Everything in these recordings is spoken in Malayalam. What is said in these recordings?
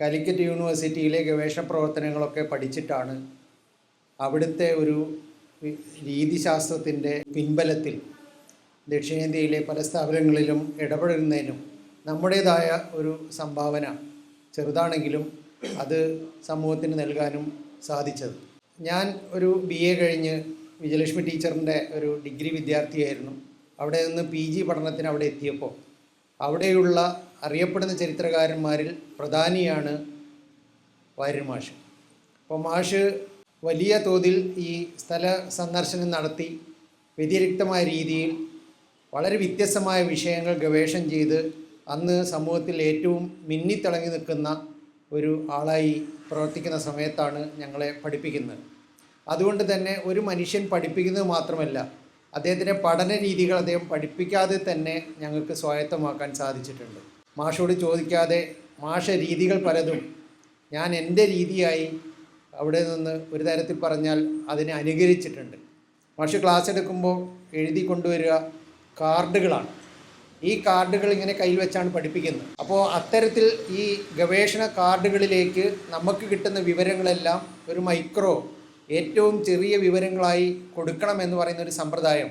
കാലിക്കറ്റ് യൂണിവേഴ്സിറ്റിയിലെ ഗവേഷണ പ്രവർത്തനങ്ങളൊക്കെ പഠിച്ചിട്ടാണ് അവിടുത്തെ ഒരു രീതിശാസ്ത്രത്തിന്റെ പിൻബലത്തിൽ ദക്ഷിണേന്ത്യയിലെ പല സ്ഥാപനങ്ങളിലും ഇടപെടുന്നതിനും നമ്മുടേതായ ഒരു സംഭാവന ചെറുതാണെങ്കിലും അത് സമൂഹത്തിന് നൽകാനും സാധിച്ചത്. ഞാൻ ഒരു ബി എ കഴിഞ്ഞ് വിജയലക്ഷ്മി ടീച്ചറിന്റെ ഒരു ഡിഗ്രി വിദ്യാർത്ഥിയായിരുന്നു. അവിടെ നിന്ന് പി ജി പഠനത്തിന് അവിടെ എത്തിയപ്പോൾ അവിടെയുള്ള അറിയപ്പെടുന്ന ചരിത്രകാരന്മാരിൽ പ്രധാനിയാണ് വാര്യർ മാഷ്. അപ്പോൾ മാഷ് വലിയ തോതിൽ ഈ സ്ഥല സന്ദർശനം നടത്തി വ്യതിരിക്തമായ രീതിയിൽ വളരെ വ്യത്യസ്തമായ വിഷയങ്ങൾ ഗവേഷണം ചെയ്ത് അന്ന് സമൂഹത്തിൽ ഏറ്റവും മിന്നിത്തിളങ്ങി നിൽക്കുന്ന ഒരു ആളായി പ്രവർത്തിക്കുന്ന സമയത്താണ് ഞങ്ങളെ പഠിപ്പിക്കുന്നത്. അതുകൊണ്ട് തന്നെ ഒരു മനുഷ്യൻ പഠിപ്പിക്കുന്നത് മാത്രമല്ല അദ്ദേഹത്തിന്റെ പഠന രീതികൾ അദ്ദേഹം പഠിപ്പിക്കാതെ തന്നെ ഞങ്ങൾക്ക് സ്വായത്തമാക്കാൻ സാധിച്ചിട്ടുണ്ട്. മാഷോട് ചോദിക്കാതെ മാഷ രീതികൾ പലതും. ഞാൻ എന്റെ രീതിയായി അവിടെ നിന്ന് ഒരു തരത്തിൽ പറഞ്ഞാൽ അതിനെ അനുകരിച്ചിട്ടുണ്ട്. മാഷ് ക്ലാസ് എടുക്കുമ്പോൾ എഴുതി കൊണ്ടുവരിക കാർഡുകളാണ്. ഈ കാർഡുകൾ ഇങ്ങനെ കയ്യിൽ വെച്ചാണ് പഠിപ്പിക്കുന്നത്. അപ്പോൾ അത്തരത്തിൽ ഈ ഗവേഷണ കാർഡുകളിലേക്ക് നമുക്ക് കിട്ടുന്ന വിവരങ്ങളെല്ലാം ഒരു മൈക്രോ ഏറ്റവും ചെറിയ വിവരങ്ങളായി കൊടുക്കണം എന്ന് പറയുന്ന ഒരു സമ്പ്രദായം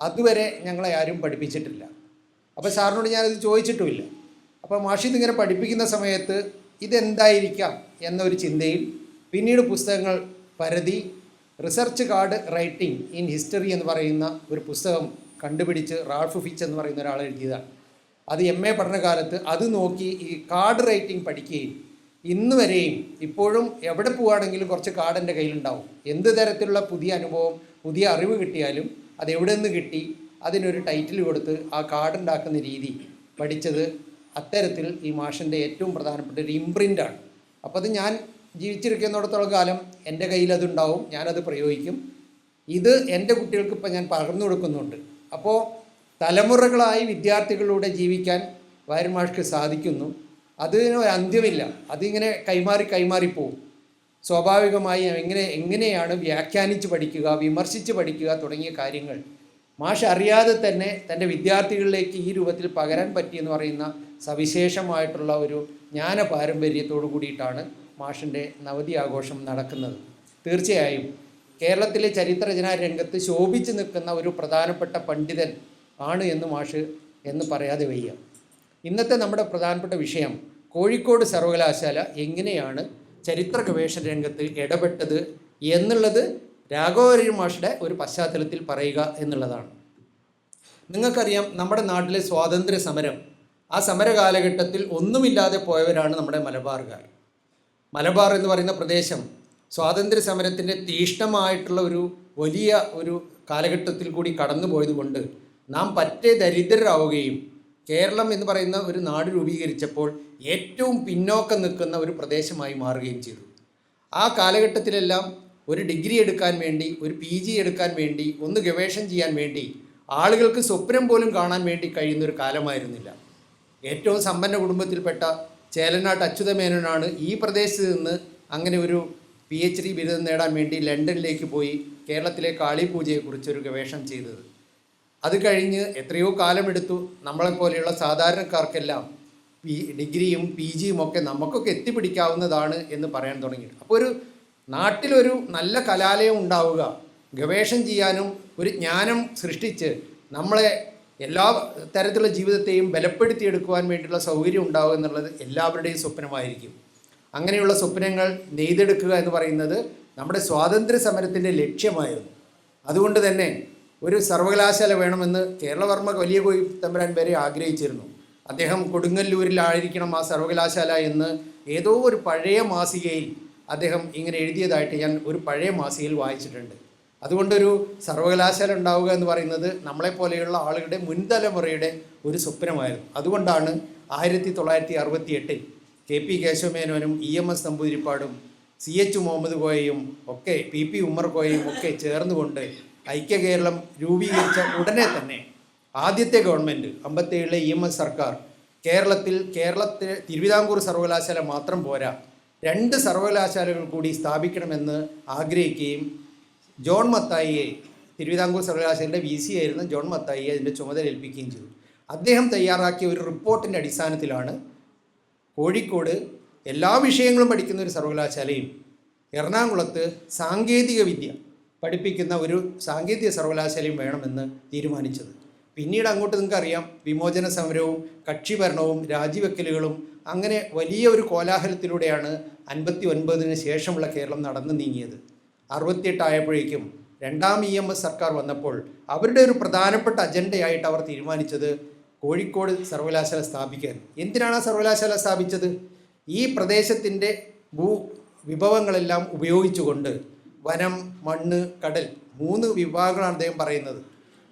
അതുവരെ ഞങ്ങളെ ആരും പഠിപ്പിച്ചിട്ടില്ല. അപ്പോൾ സാറിനോട് ഞാനത് ചോദിച്ചിട്ടുമില്ല. അപ്പോൾ മാഷിദ് ഇങ്ങനെ പഠിപ്പിക്കുന്ന സമയത്ത് ഇതെന്തായിരിക്കാം എന്നൊരു ചിന്തയിൽ പിന്നീട് പുസ്തകങ്ങൾ പരതി research card writing in history എന്ന് പറയുന്ന ഒരു പുസ്തകം കണ്ടുപിടിച്ച് റാൾഫ് ഫിച്ച് എന്ന് പറയുന്ന ഒരാൾ എഴുതിയതാണ്. അത് എം എ പഠനകാലത്ത് അത് നോക്കി ഈ കാർഡ് റൈറ്റിംഗ് പഠിക്കുകയും ഇന്ന് വരെയും ഇപ്പോഴും എവിടെ പോവുകയാണെങ്കിലും കുറച്ച് കാർഡ് എന്റെ കയ്യിലുണ്ടാവും. എന്ത് തരത്തിലുള്ള പുതിയ അനുഭവം പുതിയ അറിവ് കിട്ടിയാലും അത് എവിടെ നിന്ന് കിട്ടി അതിനൊരു ടൈറ്റിൽ കൊടുത്ത് ആ കാർഡ് ഉണ്ടാക്കുന്ന രീതി പഠിച്ചത് അത്തരത്തിൽ ഈ മാഷിന്റെ ഏറ്റവും പ്രധാനപ്പെട്ട ഒരു ഇംപ്രിന്റാണ് അപ്പോൾ അത് ഞാൻ ജീവിച്ചിരിക്കുന്നിടത്തോളം കാലം എന്റെ കയ്യിൽ അതുണ്ടാവും ഞാനത് പ്രയോഗിക്കും. ഇത് എന്റെ കുട്ടികൾക്ക് ഇപ്പം ഞാൻ പകർന്നു കൊടുക്കുന്നുണ്ട്. അപ്പോൾ തലമുറകളായി വിദ്യാർത്ഥികളിലൂടെ ജീവിക്കാൻ വയർമാഷ്ക്ക് സാധിക്കുന്നു. ഒരു അന്ത്യമില്ല. അതിങ്ങനെ കൈമാറി കൈമാറിപ്പോവും സ്വാഭാവികമായി എങ്ങനെ എങ്ങനെയാണ് വ്യാഖ്യാനിച്ച് പഠിക്കുക വിമർശിച്ച് പഠിക്കുക തുടങ്ങിയ കാര്യങ്ങൾ മാഷ് അറിയാതെ തന്നെ തന്റെ വിദ്യാർത്ഥികളിലേക്ക് ഈ രൂപത്തിൽ പകരാൻ പറ്റിയെന്ന് പറയുന്ന സവിശേഷമായിട്ടുള്ള ഒരു ജ്ഞാന പാരമ്പര്യത്തോടു കൂടിയിട്ടാണ് മാഷിന്റെ നവതി ആഘോഷം നടക്കുന്നത്. തീർച്ചയായും കേരളത്തിലെ ചരിത്രരചനാ രംഗത്ത് ശോഭിച്ചു നിൽക്കുന്ന ഒരു പ്രധാനപ്പെട്ട പണ്ഡിതൻ ആണ് എന്ന് മാഷ് എന്ന് പറയാതെ വയ്യ. ഇന്നത്തെ നമ്മുടെ പ്രധാനപ്പെട്ട വിഷയം കോഴിക്കോട് സർവകലാശാല എങ്ങനെയാണ് ചരിത്ര ഗവേഷണ രംഗത്ത് ഇടപെട്ടത് എന്നുള്ളത് രാഘവരൻ മാഷുടെ ഒരു പശ്ചാത്തലത്തിൽ പറയുക എന്നുള്ളതാണ്. നിങ്ങൾക്കറിയാം നമ്മുടെ നാട്ടിലെ സ്വാതന്ത്ര്യ സമരം ആ സമര കാലഘട്ടത്തിൽ ഒന്നുമില്ലാതെ പോയവരാണ് നമ്മുടെ മലബാറുകാർ. മലബാർ എന്ന് പറയുന്ന പ്രദേശം സ്വാതന്ത്ര്യ സമരത്തിന്റെ തീഷ്ണമായിട്ടുള്ള ഒരു വലിയ ഒരു കാലഘട്ടത്തിൽ കൂടി കടന്നു പോയതുകൊണ്ട് നാം പറ്റേ ദരിദ്രരാവുകയും കേരളം എന്ന് പറയുന്ന ഒരു നാട് രൂപീകരിച്ചപ്പോൾ ഏറ്റവും പിന്നോക്കം നിൽക്കുന്ന ഒരു പ്രദേശമായി മാറുകയും ചെയ്തു. ആ കാലഘട്ടത്തിലെല്ലാം ഒരു ഡിഗ്രി എടുക്കാൻ വേണ്ടി ഒരു പി ജി എടുക്കാൻ വേണ്ടി ഒന്ന് ഗവേഷണം ചെയ്യാൻ വേണ്ടി ആളുകൾക്ക് സ്വപ്നം പോലും കാണാൻ വേണ്ടി കഴിയുന്ന ഒരു കാലമായിരുന്നില്ല. ഏറ്റവും സമ്പന്ന കുടുംബത്തിൽപ്പെട്ട ചേലനാട്ട് അച്യുതമേനോനാണ് ഈ പ്രദേശത്ത് നിന്ന് അങ്ങനെ ഒരു പി എച്ച് ഡി ബിരുദം നേടാൻ വേണ്ടി ലണ്ടനിലേക്ക് പോയി കേരളത്തിലെ കാളിപൂജയെക്കുറിച്ചൊരു ഗവേഷണം ചെയ്തത്. അത് കഴിഞ്ഞ് എത്രയോ കാലമെടുത്തു. നമ്മളെപ്പോലെയുള്ള സാധാരണക്കാർക്കെല്ലാം പി ഡിഗ്രിയും പി ജിയും ഒക്കെ നമുക്കൊക്കെ എത്തിപ്പിടിക്കാവുന്നതാണ് എന്ന് പറയാൻ തുടങ്ങി. അപ്പോൾ ഒരു നാട്ടിലൊരു നല്ല കലാലയം ഉണ്ടാവുക ഗവേഷണം ചെയ്യാനും ഒരു ജ്ഞാനം സൃഷ്ടിച്ച് നമ്മളെ എല്ലാ തരത്തിലുള്ള ജീവിതത്തെയും ബലപ്പെടുത്തിയെടുക്കുവാൻ വേണ്ടിയുള്ള സൗകര്യം ഉണ്ടാവുക എന്നുള്ളത് എല്ലാവരുടെയും സ്വപ്നമായിരിക്കും. അങ്ങനെയുള്ള സ്വപ്നങ്ങൾ നെയ്തെടുക്കുക എന്ന് പറയുന്നത് നമ്മുടെ സ്വാതന്ത്ര്യ സമരത്തിന്റെ ലക്ഷ്യമായിരുന്നു. അതുകൊണ്ട് തന്നെ ഒരു സർവകലാശാല വേണമെന്ന് കേരളവർമ്മ വലിയ കോയി തമ്പുരാൻ വരെ ആഗ്രഹിച്ചിരുന്നു. അദ്ദേഹം കൊടുങ്ങല്ലൂരിലായിരിക്കണം ആ സർവകലാശാല എന്ന് ഏതോ ഒരു പഴയ മാസികയിൽ അദ്ദേഹം ഇങ്ങനെ എഴുതിയതായിട്ട് ഞാൻ ഒരു പഴയ മാസികയിൽ വായിച്ചിട്ടുണ്ട്. അതുകൊണ്ടൊരു സർവകലാശാല ഉണ്ടാവുക എന്ന് പറയുന്നത് നമ്മളെ പോലെയുള്ള ആളുകളുടെ മുൻതലമുറയുടെ ഒരു സ്വപ്നമായിരുന്നു. അതുകൊണ്ടാണ് ആയിരത്തി തൊള്ളായിരത്തി അറുപത്തി എട്ടിൽ കെ പി കേശവമേനോനും ഇ എം എസ് നമ്പൂതിരിപ്പാടും സി എച്ച് മുഹമ്മദ് കോയയും ഒക്കെ പി പി ഉമ്മർ കോയയും ഒക്കെ ചേർന്നുകൊണ്ട് ഐക്യ കേരളം രൂപീകരിച്ച ഉടനെ തന്നെ ആദ്യത്തെ ഗവൺമെന്റ് അമ്പത്തേഴിലെ ഇ എം എസ് സർക്കാർ കേരളത്തിൽ കേരളത്തിലെ തിരുവിതാംകൂർ സർവകലാശാല മാത്രം പോരാ രണ്ട് സർവകലാശാലകൾ കൂടി സ്ഥാപിക്കണമെന്ന് ആഗ്രഹിക്കുകയും ജോൺ മത്തായിയെ തിരുവിതാംകൂർ സർവകലാശാലയുടെ വി സി ആയിരുന്ന ജോൺ മത്തായിയെ അതിന്റെ ചുമതല ഏൽപ്പിക്കുകയും ചെയ്തു. അദ്ദേഹം തയ്യാറാക്കിയ ഒരു റിപ്പോർട്ടിന്റെ അടിസ്ഥാനത്തിലാണ് കോഴിക്കോട് എല്ലാ വിഷയങ്ങളും പഠിക്കുന്ന ഒരു സർവകലാശാലയും എറണാകുളത്ത് സാങ്കേതിക വിദ്യ പഠിപ്പിക്കുന്ന ഒരു സാങ്കേതിക സർവകലാശാലയും വേണമെന്ന് തീരുമാനിച്ചത്. പിന്നീട് അങ്ങോട്ട് നിങ്ങൾക്കറിയാം വിമോചന സമരവും കക്ഷിഭരണവും രാജിവെക്കലുകളും അങ്ങനെ വലിയ ഒരു കോലാഹലത്തിലൂടെയാണ് അൻപത്തി ഒൻപതിന് ശേഷമുള്ള കേരളം നടന്നു നീങ്ങിയത്. അറുപത്തിയെട്ടായപ്പോഴേക്കും രണ്ടാം ഇ എം എസ് സർക്കാർ വന്നപ്പോൾ അവരുടെ ഒരു പ്രധാനപ്പെട്ട അജണ്ടയായിട്ട് അവർ തീരുമാനിച്ചത് കോഴിക്കോട് സർവകലാശാല സ്ഥാപിക്കാൻ. എന്തിനാണ് ആ സർവകലാശാല സ്ഥാപിച്ചത്? ഈ പ്രദേശത്തിന്റെ ഭൂ വിഭവങ്ങളെല്ലാം ഉപയോഗിച്ചുകൊണ്ട് വനം മണ്ണ് കടൽ മൂന്ന് വിഭാഗങ്ങളാണ് അദ്ദേഹം പറയുന്നത്.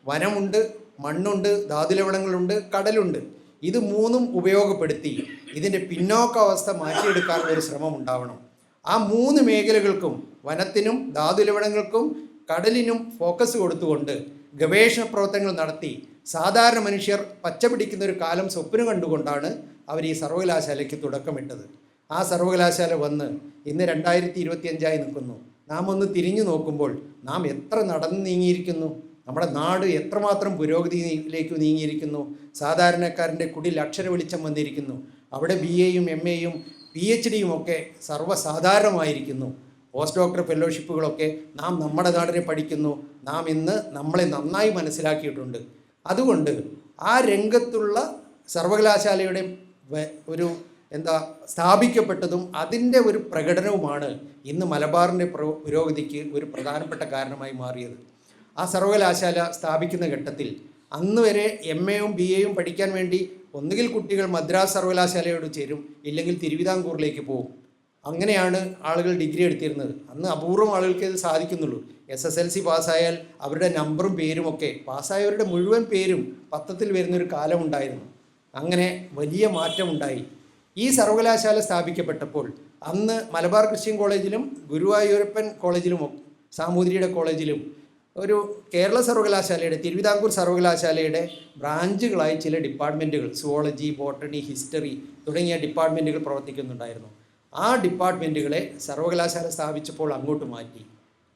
വനമുണ്ട് മണ്ണുണ്ട് ധാതുലവണങ്ങളുണ്ട് കടലുണ്ട്. ഇത് മൂന്നും ഉപയോഗപ്പെടുത്തി ഇതിന്റെ പിന്നോക്കാവസ്ഥ മാറ്റിയെടുക്കാനുള്ള ഒരു ശ്രമം ഉണ്ടാവണം. ആ മൂന്ന് മേഖലകൾക്കും വനത്തിനും ധാതുലവണങ്ങൾക്കും കടലിനും ഫോക്കസ് കൊടുത്തുകൊണ്ട് ഗവേഷണ പ്രവർത്തനങ്ങൾ നടത്തി. സാധാരണ മനുഷ്യർ പച്ചപിടിക്കുന്ന ഒരു കാലം സ്വപ്നം കണ്ടുകൊണ്ടാണ് അവർ ഈ സർവകലാശാലയ്ക്ക് തുടക്കമിട്ടത്. ആ സർവകലാശാല വന്ന് ഇന്ന് രണ്ടായിരത്തി ഇരുപത്തിയഞ്ചായി നിൽക്കുന്നു. നാം ഒന്ന് തിരിഞ്ഞു നോക്കുമ്പോൾ നാം എത്ര നടന്നു നീങ്ങിയിരിക്കുന്നു? നമ്മുടെ നാട് എത്രമാത്രം പുരോഗതിയിലേക്ക് നീങ്ങിയിരിക്കുന്നു? സാധാരണക്കാരന്റെ കുടിൽ അക്ഷര വെളിച്ചം വന്നിരിക്കുന്നു. അവിടെ ബി എയും എം എയും പി എച്ച് ഡിയും ഒക്കെ സർവസാധാരണമായിരിക്കുന്നു. പോസ്റ്റ് ഡോക്ടർ ഫെലോഷിപ്പുകളൊക്കെ നാം നമ്മുടെ നാടിനെ പഠിക്കുന്നു. നാം ഇന്ന് നമ്മളെ നന്നായി മനസ്സിലാക്കിയിട്ടുണ്ട്. അതുകൊണ്ട് ആ രംഗത്തുള്ള സർവകലാശാലയുടെ ഒരു എന്താ സ്ഥാപിക്കപ്പെട്ടതും അതിന്റെ ഒരു പ്രകടനവുമാണ് ഇന്ന് മലബാറിന്റെ പ്രോ- പുരോഗതിക്ക് ഒരു പ്രധാനപ്പെട്ട കാരണമായി മാറിയത്. ആ സർവകലാശാല സ്ഥാപിക്കുന്ന ഘട്ടത്തിൽ അന്ന് വരെ എം എയും ബി എയും പഠിക്കാൻ വേണ്ടി ഒന്നുകിൽ കുട്ടികൾ മദ്രാസ് സർവകലാശാലയോട് ചേരും ഇല്ലെങ്കിൽ തിരുവിതാംകൂറിലേക്ക് പോകും അങ്ങനെയാണ് ആളുകൾ ഡിഗ്രി എടുത്തിരുന്നത്. അന്ന് അപൂർവം ആളുകൾക്ക് ഇത് സാധിക്കുന്നുള്ളൂ. എസ് എസ് എൽ സി പാസ്സായാൽ അവരുടെ നമ്പറും പേരും ഒക്കെ പാസ്സായവരുടെ മുഴുവൻ പേരും പത്രത്തിൽ വരുന്നൊരു കാലമുണ്ടായിരുന്നു. അങ്ങനെ വലിയ മാറ്റമുണ്ടായി. ഈ സർവകലാശാല സ്ഥാപിക്കപ്പെട്ടപ്പോൾ അന്ന് മലബാർ ക്രിസ്ത്യൻ കോളേജിലും ഗുരുവായൂരപ്പൻ കോളേജിലും സാമൂതിരിയുടെ കോളേജിലും ഒരു കേരള സർവകലാശാലയുടെ തിരുവിതാംകൂർ സർവകലാശാലയുടെ ബ്രാഞ്ചുകളായി ചില ഡിപ്പാർട്ട്മെന്റുകൾ സുവോളജി ബോട്ടണി ഹിസ്റ്ററി തുടങ്ങിയ ഡിപ്പാർട്ട്മെന്റുകൾ പ്രവർത്തിക്കുന്നുണ്ടായിരുന്നു. ആ ഡിപ്പാർട്ട്മെന്റുകളെ സർവകലാശാല സ്ഥാപിച്ചപ്പോൾ അങ്ങോട്ട് മാറ്റി.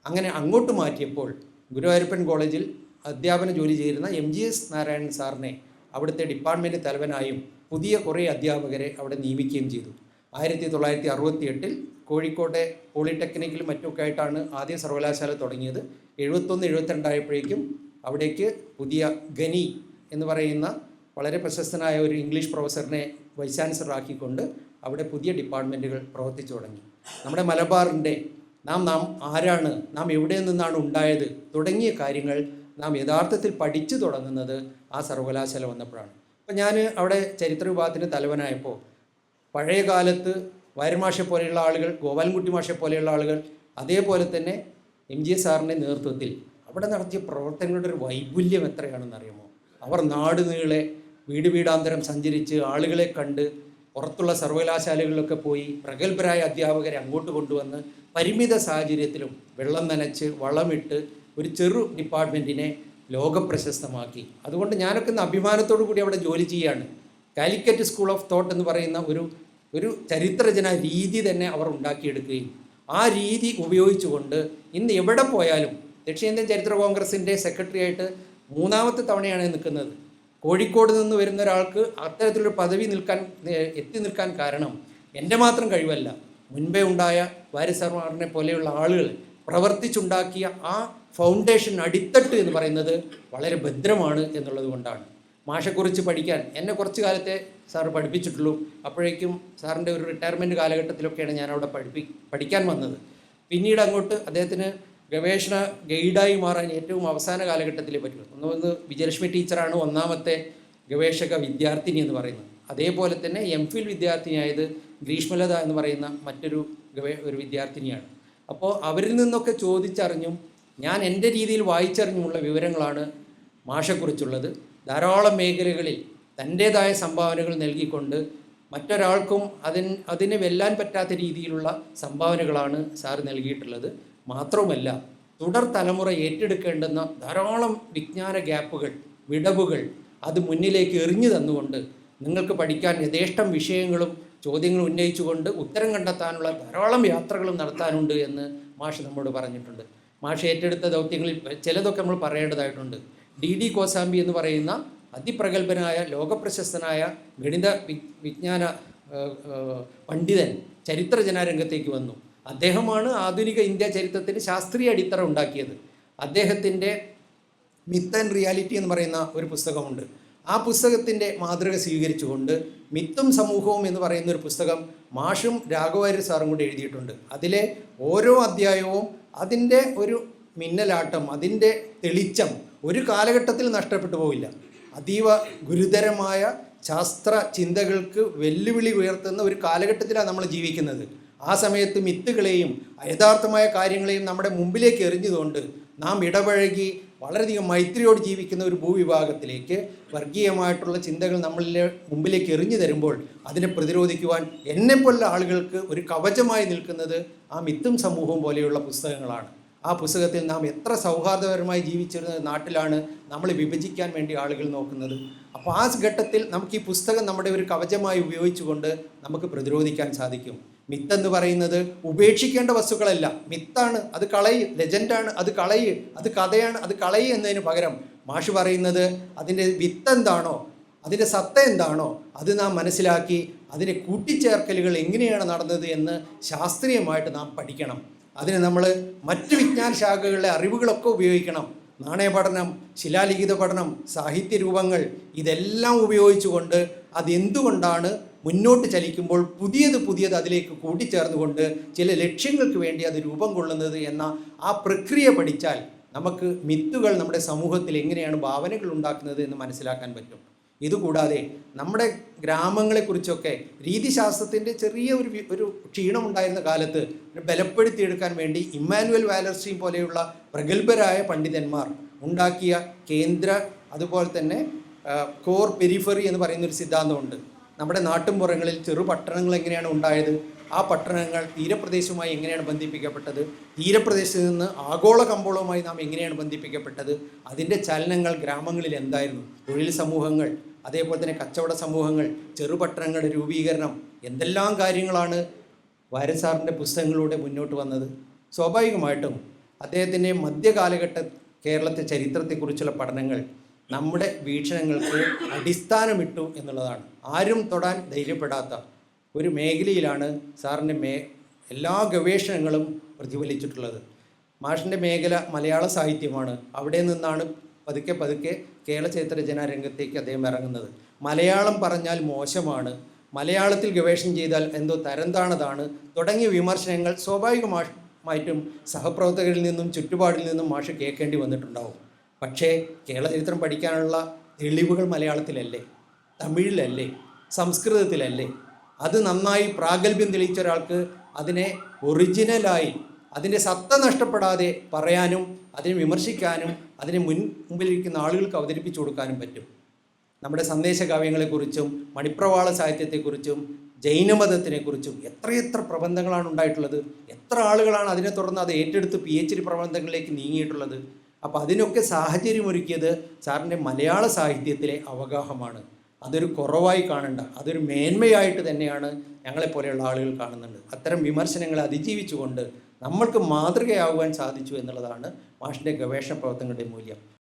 അങ്ങനെ അങ്ങോട്ട് മാറ്റിയപ്പോൾ ഗുരുവായൂരപ്പൻ കോളേജിൽ അധ്യാപന ജോലി ചെയ്തിരുന്ന എം ജി എസ് നാരായണൻ സാറിനെ അവിടുത്തെ ഡിപ്പാർട്ട്മെന്റ് തലവനായും പുതിയ കുറേ അധ്യാപകരെ അവിടെ നിയമിക്കുകയും ചെയ്തു. ആയിരത്തി തൊള്ളായിരത്തി അറുപത്തി എട്ടിൽ കോഴിക്കോട്ടെ പോളിടെക്നിക്കിലും മറ്റുമൊക്കെ ആയിട്ടാണ് ആദ്യ സർവകലാശാല തുടങ്ങിയത്. എഴുപത്തൊന്ന് എഴുപത്തിരണ്ടായപ്പോഴേക്കും അവിടേക്ക് പുതിയ ഗനി എന്ന് പറയുന്ന വളരെ പ്രശസ്തനായ ഒരു ഇംഗ്ലീഷ് പ്രൊഫസറിനെ വൈസ് ചാൻസലറാക്കിക്കൊണ്ട് അവിടെ പുതിയ ഡിപ്പാർട്ട്മെന്റുകൾ പ്രവർത്തിച്ചു തുടങ്ങി. നമ്മുടെ മലബാറിന്റെ നാം നാം ആരാണ് നാം എവിടെ നിന്നാണ് ഉണ്ടായത് തുടങ്ങിയ കാര്യങ്ങൾ നാം യഥാർത്ഥത്തിൽ പഠിച്ചു തുടങ്ങുന്നത് ആ സർവകലാശാല വന്നപ്പോഴാണ്. അപ്പം ഞാൻ അവിടെ ചരിത്ര വിഭാഗത്തിന്റെ തലവനായപ്പോൾ പഴയ കാലത്ത് വയർമാഷെ പോലെയുള്ള ആളുകൾ ഗോപാലൻകുട്ടി മാഷെ പോലെയുള്ള ആളുകൾ അതേപോലെ തന്നെ എം ജി സാറിന്റെ നേതൃത്വത്തിൽ അവിടെ നടത്തിയ പ്രവർത്തനങ്ങളുടെ ഒരു വൈപുല്യം എത്രയാണെന്ന് അറിയുമോ? അവർ നാട് നീളെ വീട് വീടാന്തരം സഞ്ചരിച്ച് ആളുകളെ കണ്ട് പുറത്തുള്ള സർവകലാശാലകളിലൊക്കെ പോയി പ്രഗത്ഭരായ അധ്യാപകരെ അങ്ങോട്ട് കൊണ്ടുവന്ന് പരിമിത സാഹചര്യത്തിലും വെള്ളം നനച്ച് വളമിട്ട് ഒരു ചെറു ഡിപ്പാർട്ട്മെന്റിനെ ലോകപ്രശസ്തമാക്കി. അതുകൊണ്ട് ഞാനൊക്കെ ഇന്ന് അഭിമാനത്തോടു കൂടി അവിടെ ജോലി ചെയ്യാണ് കാലിക്കറ്റ് സ്കൂൾ ഓഫ് തോട്ട് എന്ന് പറയുന്ന ഒരു ഒരു ചരിത്രജന രീതി തന്നെ അവർ ഉണ്ടാക്കിയെടുക്കുകയും ആ രീതി ഉപയോഗിച്ചുകൊണ്ട് ഇന്ന് എവിടെ പോയാലും ദക്ഷിണേന്ത്യൻ ചരിത്ര കോൺഗ്രസിന്റെ സെക്രട്ടറി ആയിട്ട് മൂന്നാമത്തെ തവണയാണ് നിൽക്കുന്നത്. കോഴിക്കോട് നിന്ന് വരുന്ന ഒരാൾക്ക് അത്തരത്തിലൊരു പദവി നിൽക്കാൻ എത്തി നിൽക്കാൻ കാരണം എന്റെ മാത്രം കഴിവല്ല. മുൻപേ ഉണ്ടായ വാരിസർമാറിനെ പോലെയുള്ള ആളുകൾ പ്രവർത്തിച്ചുണ്ടാക്കിയ ആ ഫൗണ്ടേഷൻ അടിത്തട്ട് എന്ന് പറയുന്നത് വളരെ ഭദ്രമാണ് എന്നുള്ളത് കൊണ്ടാണ്. മാഷെക്കുറിച്ച് പഠിക്കാൻ. എന്നെ കുറച്ച് കാലത്തെ സാറ് പഠിപ്പിച്ചിട്ടുള്ളൂ. അപ്പോഴേക്കും സാറിന്റെ ഒരു റിട്ടയർമെന്റ് കാലഘട്ടത്തിലൊക്കെയാണ് ഞാൻ അവിടെ പഠിപ്പി പഠിക്കാൻ വന്നത്. പിന്നീട് അങ്ങോട്ട് അദ്ദേഹത്തിന് ഗവേഷണ ഗൈഡായി മാറാൻ ഏറ്റവും അവസാന കാലഘട്ടത്തിലേ പറ്റുള്ളൂ ഒന്നൊന്ന് ഒന്ന് വിജയലക്ഷ്മി ടീച്ചറാണ് ഒന്നാമത്തെ ഗവേഷക വിദ്യാർത്ഥിനി എന്ന് പറയുന്നത്. അതേപോലെ തന്നെ എം ഫിൽ വിദ്യാർത്ഥിനിയായത് ഗ്രീഷ്മലത എന്ന് പറയുന്ന മറ്റൊരു ഗവേ ഒരു വിദ്യാർത്ഥിനിയാണ്. അപ്പോൾ അവരിൽ നിന്നൊക്കെ ചോദിച്ചറിഞ്ഞും ഞാൻ എന്റെ രീതിയിൽ വായിച്ചറിഞ്ഞുമുള്ള വിവരങ്ങളാണ് മാഷെക്കുറിച്ചുള്ളത്. ധാരാളം മേഖലകളിൽ തന്റേതായ സംഭാവനകൾ നൽകിക്കൊണ്ട് മറ്റൊരാൾക്കും അതിന് അതിനെ വെല്ലാൻ പറ്റാത്ത രീതിയിലുള്ള സംഭാവനകളാണ് സാറ് നൽകിയിട്ടുള്ളത്. മാത്രവുമല്ല തുടർ തലമുറ ഏറ്റെടുക്കേണ്ടുന്ന ധാരാളം വിജ്ഞാന ഗ്യാപ്പുകൾ വിടവുകൾ അത് മുന്നിലേക്ക് എറിഞ്ഞു തന്നുകൊണ്ട് നിങ്ങൾക്ക് പഠിക്കാൻ യഥേഷ്ടം വിഷയങ്ങളും ചോദ്യങ്ങൾ ഉന്നയിച്ചുകൊണ്ട് ഉത്തരം കണ്ടെത്താനുള്ള ധാരാളം യാത്രകളും നടത്താനുണ്ട് എന്ന് മാഷ് നമ്മോട് പറഞ്ഞിട്ടുണ്ട്. മാഷ് ഏറ്റെടുത്ത ദൗത്യങ്ങളിൽ ചിലതൊക്കെ നമ്മൾ പറയേണ്ടതായിട്ടുണ്ട്. ഡി ഡി കോസാമ്പി എന്ന് പറയുന്ന അതിപ്രഗത്ഭനായ ലോകപ്രശസ്തനായ ഗണിത വിജ്ഞാന പണ്ഡിതൻ ചരിത്രജനാരംഗത്തേക്ക് വന്നു. അദ്ദേഹമാണ് ആധുനിക ഇന്ത്യ ചരിത്രത്തിന് ശാസ്ത്രീയ അടിത്തറ ഉണ്ടാക്കിയത്. അദ്ദേഹത്തിന്റെ മിത്ത് ആൻഡ് റിയാലിറ്റി എന്ന് പറയുന്ന ഒരു പുസ്തകമുണ്ട്. ആ പുസ്തകത്തിന്റെ മാതൃക സ്വീകരിച്ചുകൊണ്ട് മിത്തും സമൂഹവും എന്ന് പറയുന്ന ഒരു പുസ്തകം മാഷും രാഘവാര്യർ സാറും കൂടി എഴുതിയിട്ടുണ്ട്. അതിലെ ഓരോ അധ്യായവും അതിന്റെ ഒരു മിന്നലാട്ടം അതിന്റെ തെളിച്ചം ഒരു കാലഘട്ടത്തിൽ നഷ്ടപ്പെട്ടു പോവില്ല. അതീവ ഗുരുതരമായ ശാസ്ത്ര ചിന്തകൾക്ക് വെല്ലുവിളി ഉയർത്തുന്ന ഒരു കാലഘട്ടത്തിലാണ് നമ്മൾ ജീവിക്കുന്നത്. ആ സമയത്ത് മിത്തുകളെയും യഥാർത്ഥമായ കാര്യങ്ങളെയും നമ്മുടെ മുമ്പിലേക്ക് എറിഞ്ഞതുകൊണ്ട് നാം ഇടപഴകി വളരെയധികം മൈത്രിയോട് ജീവിക്കുന്ന ഒരു ഭൂവിഭാഗത്തിലേക്ക് വർഗീയമായിട്ടുള്ള ചിന്തകൾ നമ്മളിലെ മുമ്പിലേക്ക് എറിഞ്ഞു തരുമ്പോൾ അതിനെ പ്രതിരോധിക്കുവാൻ എന്നെപ്പോലുള്ള ആളുകൾക്ക് ഒരു കവചമായി നിൽക്കുന്നത് ആ മിത്തും സമൂഹവും പോലെയുള്ള പുസ്തകങ്ങളാണ്. ആ പുസ്തകത്തിൽ നാം എത്ര സൗഹാർദ്ദപരമായി ജീവിച്ചിരുന്ന നാട്ടിലാണ് നമ്മൾ വിഭജിക്കാൻ വേണ്ടി ആളുകൾ നോക്കുന്നത്. അപ്പോൾ ആ ഘട്ടത്തിൽ നമുക്ക് ഈ പുസ്തകം നമ്മുടെ ഒരു കവചമായി ഉപയോഗിച്ചുകൊണ്ട് നമുക്ക് പ്രതിരോധിക്കാൻ സാധിക്കും. മിത്ത് എന്ന് പറയുന്നത് ഉപേക്ഷിക്കേണ്ട വസ്തുക്കളല്ല. മിത്താണ് അത് കളയ് ലെജൻഡാണ് അത് കളയ് അത് കഥയാണ് അത് കളയ് എന്നതിന് പകരം മാഷ് പറയുന്നത് അതിന്റെ വിത്ത് എന്താണോ അതിന്റെ സത്ത എന്താണോ അത് നാം മനസ്സിലാക്കി അതിന്റെ കൂട്ടിച്ചേർക്കലുകൾ എങ്ങനെയാണ് നടന്നത് എന്ന് ശാസ്ത്രീയമായിട്ട് നാം പഠിക്കണം. അതിന് നമ്മൾ മറ്റ് വിജ്ഞാന ശാഖകളിലെ അറിവുകളൊക്കെ ഉപയോഗിക്കണം. നാണയ പഠനം ശിലാലിഖിത പഠനം സാഹിത്യ രൂപങ്ങൾ ഇതെല്ലാം ഉപയോഗിച്ചുകൊണ്ട് അതെന്തുകൊണ്ടാണ് മുന്നോട്ട് ചലിക്കുമ്പോൾ പുതിയത് പുതിയത് അതിലേക്ക് കൂട്ടിച്ചേർന്നുകൊണ്ട് ചില ലക്ഷ്യങ്ങൾക്ക് വേണ്ടി അത് രൂപം കൊള്ളുന്നത് എന്ന ആ പ്രക്രിയ പഠിച്ചാൽ നമുക്ക് മിത്തുകൾ നമ്മുടെ സമൂഹത്തിൽ എങ്ങനെയാണ് ഭാവനകൾ ഉണ്ടാക്കുന്നത് എന്ന് മനസ്സിലാക്കാൻ പറ്റും. ഇതുകൂടാതെ നമ്മുടെ ഗ്രാമങ്ങളെക്കുറിച്ചൊക്കെ രീതിശാസ്ത്രത്തിന്റെ ചെറിയ ഒരു ഒരു ക്ഷീണമുണ്ടായിരുന്ന കാലത്ത് ബലപ്പെടുത്തിയെടുക്കാൻ വേണ്ടി ഇമ്മാനുവൽ വാലർസ്റ്റീൻ പോലെയുള്ള പ്രഗത്ഭരായ പണ്ഡിതന്മാർ ഉണ്ടാക്കിയ കേന്ദ്ര അതുപോലെ തന്നെ കോർ പെരിഫറി എന്ന് പറയുന്ന ഒരു സിദ്ധാന്തമുണ്ട്. നമ്മുടെ നാട്ടുംപുറങ്ങളിൽ ചെറു പട്ടണങ്ങൾ എങ്ങനെയാണ് ഉണ്ടായത്? ആ പട്ടണങ്ങൾ തീരപ്രദേശവുമായി എങ്ങനെയാണ് ബന്ധിപ്പിക്കപ്പെട്ടത്? തീരപ്രദേശത്ത് നിന്ന് ആഗോള കമ്പോളവുമായി നാം എങ്ങനെയാണ് ബന്ധിപ്പിക്കപ്പെട്ടത്? അതിന്റെ ചലനങ്ങൾ ഗ്രാമങ്ങളിൽ എന്തായിരുന്നു? തൊഴിൽ സമൂഹങ്ങൾ അതേപോലെ തന്നെ കച്ചവട സമൂഹങ്ങൾ ചെറുപട്ടണങ്ങളുടെ രൂപീകരണം എന്തെല്ലാം കാര്യങ്ങളാണ് സാറിന്റെ പുസ്തകങ്ങളിലൂടെ മുന്നോട്ട് വന്നത്? സ്വാഭാവികമായിട്ടും അദ്ദേഹത്തിന്റെ മധ്യകാലഘട്ട കേരളത്തെ ചരിത്രത്തെക്കുറിച്ചുള്ള പഠനങ്ങൾ നമ്മുടെ വീക്ഷണങ്ങൾക്ക് അടിസ്ഥാനമിട്ടു എന്നുള്ളതാണ്. ആരും തൊടാൻ ധൈര്യപ്പെടാത്ത ഒരു മേഖലയിലാണ് സാറിന്റെ മേ എല്ലാ ഗവേഷണങ്ങളും പ്രതിഫലിച്ചിട്ടുള്ളത്. മാഷിന്റെ മേഖല മലയാള സാഹിത്യമാണ്. അവിടെ നിന്നാണ് പതുക്കെ പതുക്കെ കേരള ചരിത്ര രംഗത്തേക്ക് അദ്ദേഹം ഇറങ്ങുന്നത്. മലയാളം പറഞ്ഞാൽ മോശമാണ്. മലയാളത്തിൽ ഗവേഷണം ചെയ്താൽ എന്തോ തരംതാണതാണ്. തുടങ്ങിയ വിമർശനങ്ങൾ സ്വാഭാവികമായിട്ടും സഹപ്രവർത്തകരിൽ നിന്നും ചുറ്റുപാടിൽ നിന്നും മാഷ് കേൾക്കേണ്ടി വന്നിട്ടുണ്ടാവും. പക്ഷേ കേരള ചരിത്രം പഠിക്കാനുള്ള തെളിവുകൾ മലയാളത്തിലല്ലേ? തമിഴിലല്ലേ? സംസ്കൃതത്തിലല്ലേ? അത് നന്നായി പ്രാഗൽഭ്യം തെളിയിച്ച ഒരാൾക്ക് അതിനെ ഒറിജിനലായി അതിന്റെ സത്ത നഷ്ടപ്പെടാതെ പറയാനും അതിനെ വിമർശിക്കാനും അതിനെ മുൻ മുമ്പിലിരിക്കുന്ന ആളുകൾക്ക് അവതരിപ്പിച്ചു കൊടുക്കാനും പറ്റും. നമ്മുടെ സന്ദേശകാവ്യങ്ങളെക്കുറിച്ചും മണിപ്രവാള സാഹിത്യത്തെക്കുറിച്ചും ജൈനമതത്തിനെക്കുറിച്ചും എത്രയെത്ര പ്രബന്ധങ്ങളാണ് ഉണ്ടായിട്ടുള്ളത് എത്ര ആളുകളാണ് അതിനെ തുടർന്ന് അത് ഏറ്റെടുത്ത് പി എച്ച് ഡി പ്രബന്ധങ്ങളിലേക്ക് നീങ്ങിയിട്ടുള്ളത്. അപ്പോൾ അതിനൊക്കെ സാഹചര്യമൊരുക്കിയത് സാറിന്റെ മലയാള സാഹിത്യത്തിലെ അവഗാഹമാണ്. അതൊരു കുറവായി കാണണ്ട. അതൊരു മേന്മയായിട്ട് തന്നെയാണ് ഞങ്ങളെപ്പോലെയുള്ള ആളുകൾ കാണുന്നുണ്ട്. അത്തരം വിമർശനങ്ങളെ അതിജീവിച്ചുകൊണ്ട് നമ്മൾക്ക് മാതൃകയാകുവാൻ സാധിച്ചു എന്നുള്ളതാണ് മാഷിന്റെ ഗവേഷണ പ്രവർത്തനങ്ങളുടെ മൂല്യം.